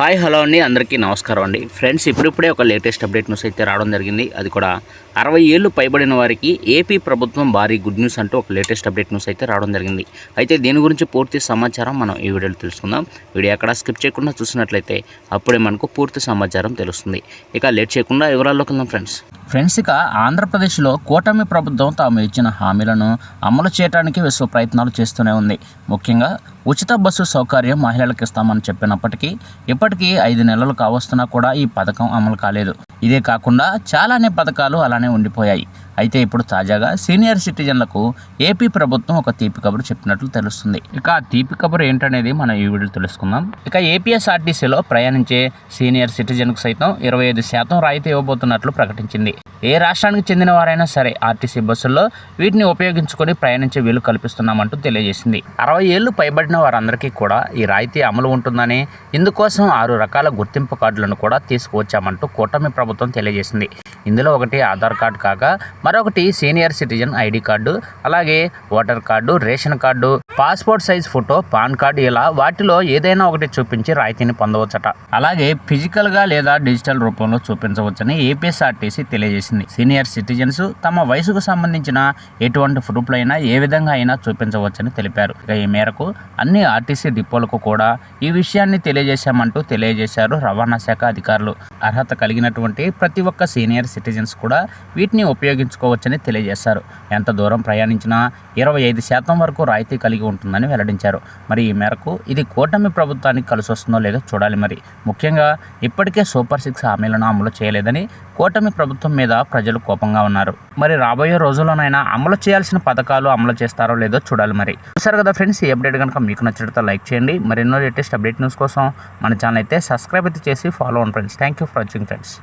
Hi hello అండి. అందరికీ నమస్కారం అండి. ఫ్రెండ్స్ ఇప్పుడిప్పుడే ఒక లేటెస్ట్ అప్డేట్ న్యూస్ అయితే రావడం జరిగింది. అది కూడా అరవై ఏళ్ళు పైబడిన వారికి ఏపీ ప్రభుత్వం భారీ గుడ్ న్యూస్ అంటూ ఒక లేటెస్ట్ అప్డేట్ న్యూస్ అయితే రావడం జరిగింది. అయితే దీని గురించి పూర్తి సమాచారం మనం ఈ వీడియోలో తెలుసుకుందాం. వీడియో ఎక్కడ స్కిప్ చేయకుండా చూసినట్లయితే అప్పుడే మనకు పూర్తి సమాచారం తెలుస్తుంది. ఇక లేట్ చేయకుండా వివరాల్లోకి వెళ్దాం ఫ్రెండ్స్. ఫ్రెండ్స్ ఇక ఆంధ్రప్రదేశ్లో కూటమి ప్రభుత్వం తాము ఇచ్చిన హామీలను అమలు చేయడానికి విశ్వ ప్రయత్నాలు చేస్తూనే ఉంది. ముఖ్యంగా ఉచిత బస్సు సౌకర్యం మహిళలకు ఇస్తామని చెప్పినప్పటికీ ఇప్పటికీ ఐదు నెలలు కావస్తున్నా కూడా ఈ పథకం అమలు కాలేదు. ఇదే కాకుండా చాలానే పథకాలు అలానే ఉండిపోయాయి. అయితే ఇప్పుడు తాజాగా సీనియర్ సిటిజన్లకు ఏపీ ప్రభుత్వం ఒక తీపి కబురు చెప్పినట్లు తెలుస్తుంది. ఇక ఆ తీపి కబురు ఏంటనేది మనం ఈ వీడియో తెలుసుకుందాం. ఇక ఏపీఎస్ఆర్టీసీలో ప్రయాణించే సీనియర్ సిటిజన్కు సైతం ఇరవై ఐదు శాతం రాయితీ ఇవ్వబోతున్నట్లు ప్రకటించింది. ఏ రాష్ట్రానికి చెందిన వారైనా సరే ఆర్టీసీ బస్సుల్లో వీటిని ఉపయోగించుకొని ప్రయాణించే వీలు కల్పిస్తున్నామంటూ తెలియజేసింది. అరవై ఏళ్ళు పైబడిన వారందరికీ కూడా ఈ రాయితీ అమలు ఉంటుందని ఇందుకోసం ఆరు రకాల గుర్తింపు కార్డులను కూడా తీసుకువచ్చామంటూ కూటమి ప్రభుత్వం తెలియజేసింది. ఇందులో ఒకటి ఆధార్ కార్డు కాగా మరొకటి సీనియర్ సిటిజన్ ఐడి కార్డు అలాగే voter card ration card passport size photo PAN card ఇలా వాటిలో ఏదైనా ఒకటి చూపించి రాయితీని పొందవచ్చట. అలాగే ఫిజికల్గా లేదా డిజిటల్ రూపంలో చూపించవచ్చని ఏపీఎస్ఆర్టీసీ తెలియజేసింది. సీనియర్ సిటిజన్స్ తమ వయసుకు సంబంధించిన ఎటువంటి ప్రూఫ్లైనా ఏ విధంగా అయినా చూపించవచ్చని తెలిపారు. ఇక ఈ మేరకు అన్ని ఆర్టీసీ డిపోలకు కూడా ఈ విషయాన్ని తెలియజేశామంటూ తెలియజేశారు రవాణా శాఖ అధికారులు. అర్హత కలిగినటువంటి ప్రతి ఒక్క సీనియర్ సిటిజన్స్ కూడా వీటిని ఉపయోగించుకోవచ్చని తెలియజేశారు. ఎంత దూరం ప్రయాణించినా ఇరవై ఐదు శాతం వరకు రాయితీ కలిగి ఉంటుందని వెల్లడించారు. మరి ఈ మేరకు ఇది కూటమి ప్రభుత్వానికి కలిసి వస్తుందో లేదో చూడాలి మరి. ముఖ్యంగా ఇప్పటికే సూపర్ సిక్స్ హామీలను అమలు చేయలేదని కూటమి ప్రభుత్వం మీద ప్రజలు కోపంగా ఉన్నారు. మరి రాబోయే రోజుల్లోనైనా అమలు చేయాల్సిన పథకాలు అమలు చేస్తారో లేదో చూడాలి మరి. చూసారు కదా ఫ్రెండ్స్ ఈ అప్డేట్ కనుక మీకు నచ్చినట్లయితే లైక్ చేయండి. మరెన్నో లేటెస్ట్ అప్డేట్ న్యూస్ కోసం మన ఛానల్ అయితే సబ్స్క్రైబ్ అయితే చేసి ఫాలో అవ్వండి friends thank you for watching friends